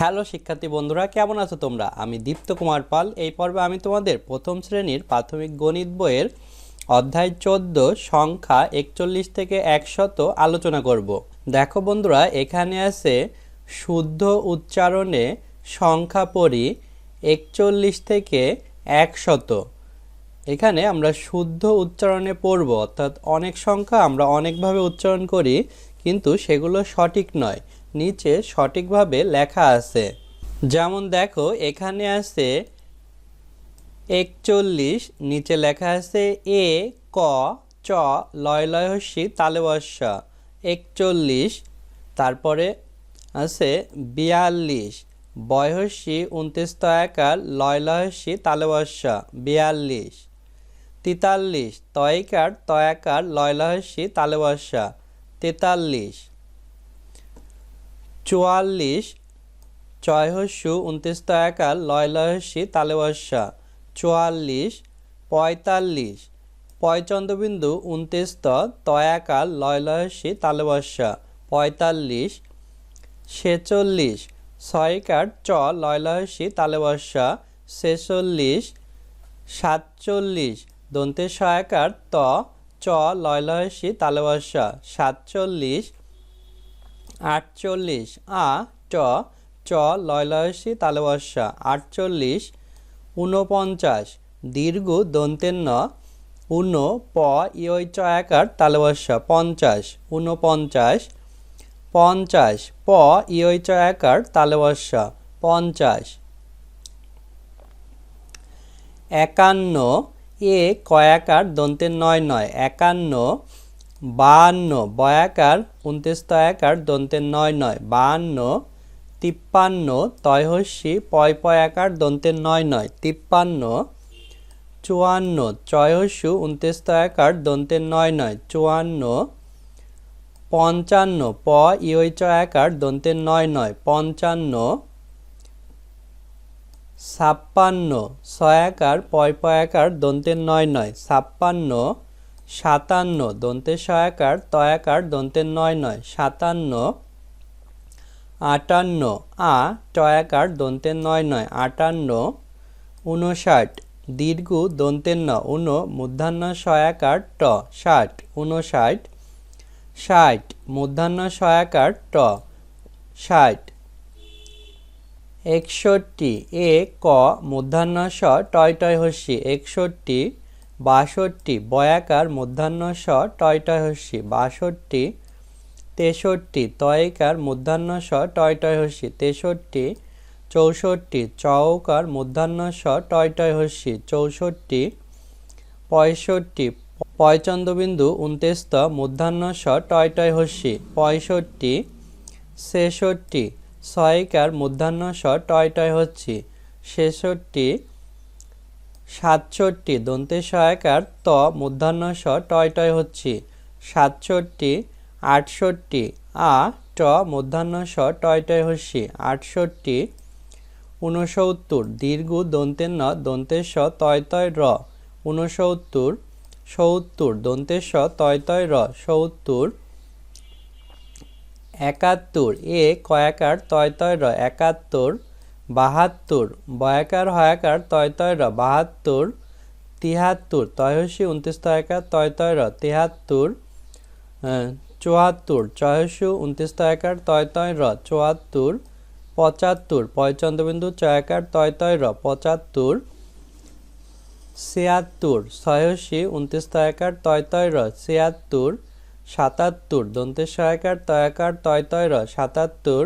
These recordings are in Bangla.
হ্যালো শিক্ষার্থী বন্ধুরা, কেমন আছো তোমরা? আমি দীপ্ত কুমার পাল। এই পর্বে আমি তোমাদের প্রথম শ্রেণির প্রাথমিক গণিত বইয়ের অধ্যায় চোদ্দ, সংখ্যা একচল্লিশ থেকে একশত আলোচনা করব। দেখো বন্ধুরা, এখানে আছে শুদ্ধ উচ্চারণে সংখ্যা পড়ি একচল্লিশ থেকে একশত। এখানে আমরা শুদ্ধ উচ্চারণে পড়ব, অর্থাৎ অনেক সংখ্যা আমরা অনেকভাবে উচ্চারণ করি, কিন্তু সেগুলো সঠিক নয়। নিচে সঠিকভাবে লেখা আছে। যেমন দেখো, এখানে আছে একচল্লিশ, নিচে লেখা আছে এ, ক, চ, লয় লয় হস্যি তালে বর্ষা একচল্লিশ, তারপরে আছে বিয়াল্লিশ বয়সী উনত্রিশ তয়াকার লয় লয়সী তালে বর্ষা বিয়াল্লিশ। তেতাল্লিশ তয়কার তয়াকার লয় লয়সী তালে বর্ষা তেতাল্লিশ। চুয়াল্লিশ ছয়হস্যু উনত্রিশ তয়াকার লয় লয়সী তালে বর্ষা। চুয়াল্লিশ, পঁয়তাল্লিশ, পয়চন্দ্রবিন্দু উনত্রিশ ত তয়াকার লয় লয়সী তালে বর্ষা। পঁয়তাল্লিশ, ছেচল্লিশ ছয়কার চ লয় লয়সী তালে বর্ষা। ছেচল্লিশ, সাতচল্লিশ, দন্তে সহায়কার ত চ লয় লয়সী তালে বর্ষা। সাতচল্লিশ আটচল্লিশ। আ, ট, চ লয় লয়সী তালে আটচল্লিশ। ঊনপঞ্চাশ। দীর্ঘ দন্তের ন ঊন, প, ইয়, চ, একার তালে বর্ষা পঞ্চাশ। ঊনপঞ্চাশ। পঞ্চাশ। প, ইয়, চ, একার তালে বর্ষা পঞ্চাশ। একান্ন। এ কয়াকার দন্তের নয় নয়। একান্ন। বাহান্ন, বয়াকার উনত্রিশ তয়াকার দন্তের নয় নয়, বাহান্ন, তিপ্পান্ন তয়হস্যি পয় পয়াকার দন্তের নয় নয়, তিপ্পান্ন, চুয়ান্ন চয়হস্যু উনত্রিশ তয়াকার দন্তের নয় নয়, চুয়ান্ন, পঞ্চান্ন, প, ইয় চয়াকার দন্তের নয় নয়, পঞ্চান্ন, ছাপ্পান্ন, ছয়াকার, পয় পয়াকার দন্তের নয় নয়, ছাপ্পান্ন সাতান্ন দন্তের সয়াকার, তয়াকার দন্তের নয় নয়, সাতান্ন, আটান্ন, আ টয়াকার দন্তের নয় নয়, আটান্ন, উনষাট, দীর্ঘ দন্তের ন, উন মূর্ধান্য সয়াকার, ট, ষাট, উনষাট, ষাট মূর্ধান্য সয়াকার, ট, ষাট, একষট্টি, এ, ক, মধ্যাহ্ন স, টয় টয় হস্যি, একষট্টি বাষট্টি, বয়াকার মধ্যাহ্ন স টয় টয় হস্যি বাষট্টি, তেষট্টি, তয়কার মধ্যাহ্ন স টয় টয় হস্যি তেষট্টি, চৌষট্টি চৌকার মধ্যাহ্ন স টয় টয় হস্যি চৌষট্টি, পঁয়ষট্টি, পয়চন্দ্রবিন্দু উনতেস্ত মধ্যাহ্ন স টয় টয় হস্যি পঁয়ষট্টি, ছেষট্টি, ছয়কার মধ্যাহ্ন স টয় টয় হচ্ছি ছেষট্টি সাতষট্টি, দন্তে সহায়কার, ত, মধ্যাহ্ন স, টয় টয় হচ্ছি। সাতষট্টি, আটষট্টি, আ, ট, মধ্যাহ্ন স, টয় টয় হচ্ছি। আটষট্টি, ঊনসত্তর, দীর্ঘ, দন্তে ন দন্তের স, তয় তয় র। ঊনসত্তর, সত্তর দন্তের স, তয় তয় র। সত্তর, একাত্তর, এ, কয়াকার, তয় তয় র। একাত্তর বাহাত্তর, বয়াকার হয়াকার তয় তয় র, বাহাত্তর, তিহাত্তর, তয়সী উনত্রিশ তয়াকার তয় তয় র, তিহাত্তর চুয়াত্তর, চয়সী উনত্রিশ তয়াকার তয় তয় র, চুয়াত্তর, পঁচাত্তর, পয়চন্দ্রবিন্দু চয়াকার তয় তয় র, পঁচাত্তর, ছিয়াত্তর, ছয়সী উনত্রিশ তয়াকার তয় তয় র, ছিয়াত্তর, সাতাত্তর দন্তের সহায়কার তয়াকার তয় তয় র, সাতাত্তর,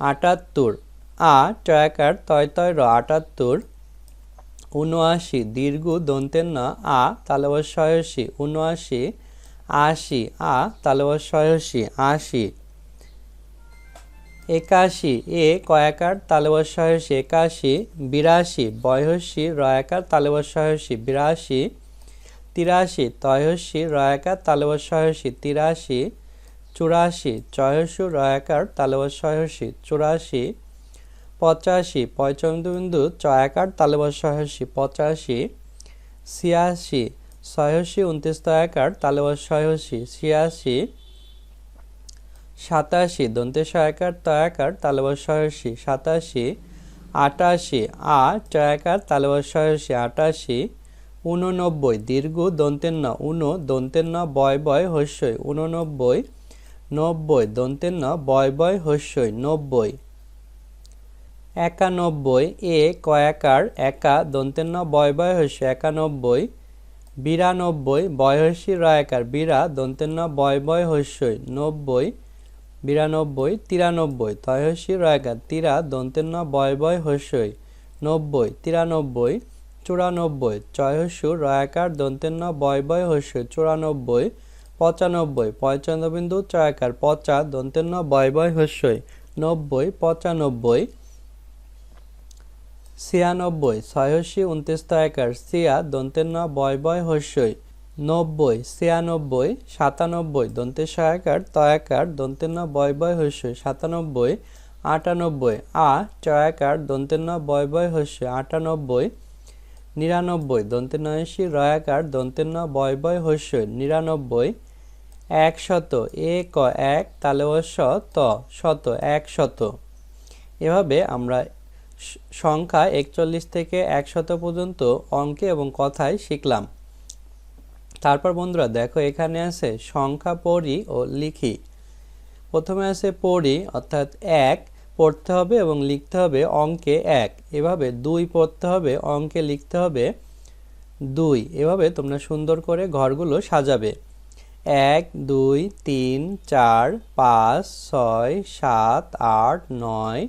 আটাত্তর আ টয়াকার তয় তয় র, আটাত্তর, উনআশি, দীর্ঘ দন্তের না, আ তালবর ছয়সী উনআশি, আশি, আ তালবর ছয়সী আশি, একাশি, এ কয়াকার তালবর ছয়সী একাশি, বিরাশি, বয়সী রয়াকার তালবর ছয়সী বিরাশি, তিরাশি, তয়সী রয়াকার তালবর ছয়সী তিরাশি, চুরাশি, চয়সু রয়াকার তালবর ছয়সী চুরাশি পঁচাশি পয়চন্দ্রবিন্দু চয়াকার তালবর ছয়সী পঁচাশি, ছিয়াশি ছয়সী উনত্রিশ তয়াকার তালবর ছয়সী ছিয়াশি, সাতাশি, দন্তে সহায়কার তয়াকার তালবর সহসী সাতাশি, আটাশি আ চয়াকার তালবর সহসী আটাশি উননব্বই দীর্ঘ দন্তের ন উন দন্তের ন বয় বয় হস্যই উননব্বই নব্বই দন্তের ন বয় বয় হস্যই, নব্বই। একানব্বই, এ কয়াকার একা দন্তের ন বয় বয় হস্য একানব্বই, বিরানব্বই, বয়সী রয়াকার বিরা দন্তের ন বয় বয় হস্যই নব্বই, বিরানব্বই, তিরানব্বই, তয়সী রয়াকার তিরা দন্তের ন বয় বয় হস্যই নব্বই, তিরানব্বই, চুরানব্বই, চয়সু রয়াকার দন্তের ন বয় বয় হস্যই চুরানব্বই, পঁচানব্বই, পয়চন্দ্রবিন্দু চয়াকার পচা দন্তের ন বয় বয় হস্যই নব্বই, পঁচানব্বই ছিয়ানব্বই, ছয়শি উনত্রিশ তয়াকার সিয়া দন্তের ন বয় বয় হস্যই। নব্বই, ছিয়ানব্বই, সাতানব্বই দন্তের সহায়কার তয়াকার দন্তের ন বয় বয় হস্যই। সাতানব্বই, আটানব্বই, আ, চয়াকার দন্তের ন বয় বয় হস্যই। আটানব্বই, নিরানব্বই দন্তের নয়সী রয়াকার দন্তের ন বয় বয় হস্যই। নিরানব্বই, একশত, এ, ক, এক, তালে স ত শত, একশত। এভাবে আমরা সংখ্যা একচল্লিশ থেকে একশত পর্যন্ত অঙ্কে এবং কথায় শিখলাম। তারপর বন্ধুরা, দেখো এখানে আছে সংখ্যা, পড়ি ও লিখি। প্রথমে আছে পড়ি, অর্থাৎ এক, পড়তে হবে এবং লিখতে হবে অঙ্কে এক। এভাবে দুই পড়তে হবে, অঙ্কে লিখতে হবে দুই। এভাবে তোমরা সুন্দর করে ঘরগুলো সাজাবে। এক, দুই, তিন, চার, পাঁচ, ছয়, সাত, আট, নয়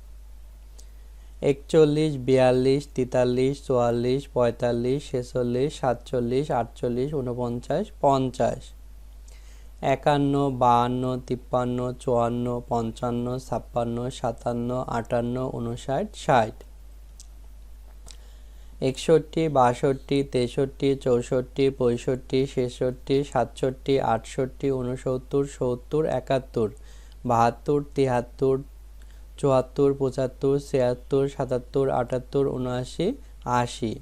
একচল্লিশ, বিয়াল্লিশ, তেতাল্লিশ, চুয়াল্লিশ, পঁয়তাল্লিশ, ছেচল্লিশ, সাতচল্লিশ, আটচল্লিশ উনপঞ্চাশ পঞ্চাশ। একান্ন, বাহান্ন, তিপ্পান্ন, চুয়ান্ন, পঞ্চান্ন, ছাপ্পান্ন, সাতান্ন, আটান্ন উনষাট ষাট। একষট্টি, বাষট্টি, তেষট্টি, চৌষট্টি, পঁয়ষট্টি, ছেষট্টি, সাতষট্টি, আটষট্টি উনসত্তর সত্তর, একাত্তর, বাহাত্তর তিয়াত্তর চুয়াত্তর, পঁচাত্তর, ছিয়াত্তর, সাতাত্তর, আটাত্তর, উনআশি, আশি।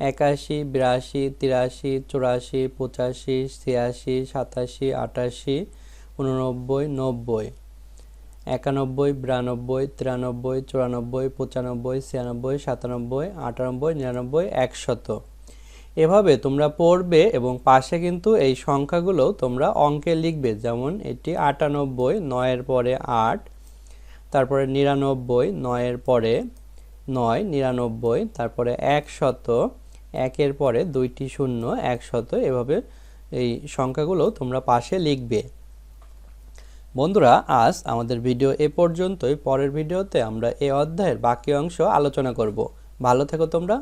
একাশি, বিরাশি, তিরাশি, চুরাশি, পঁচাশি, ছিয়াশি, সাতাশি, আটাশি, উননব্বই, নব্বই। একানব্বই, বিরানব্বই, তিরানব্বই, চুরানব্বই, পঁচানব্বই, ছিয়ানব্বই, সাতানব্বই, আটানব্বই, নিরানব্বই, একশত। এভাবে তোমরা পড়বে এবং পাশে কিন্তু এই সংখ্যাগুলো তোমরা অঙ্কে লিখবে। যেমন এটি আটানব্বই, নয়ের পরে আট তারপরে নিরানব্বই, নয়ের পরে নয়, নিরানব্বই, তারপরে একশত, একের পরে দুইটি শূন্য, একশত, এভাবে এই সংখ্যাগুলো তোমরা পাশে লিখবে। বন্ধুরা, আজ আমাদের ভিডিও এ পর্যন্তই। পরের ভিডিওতে আমরা এ অধ্যায়ের বাকি অংশ আলোচনা করব। ভালো থেকো তোমরা।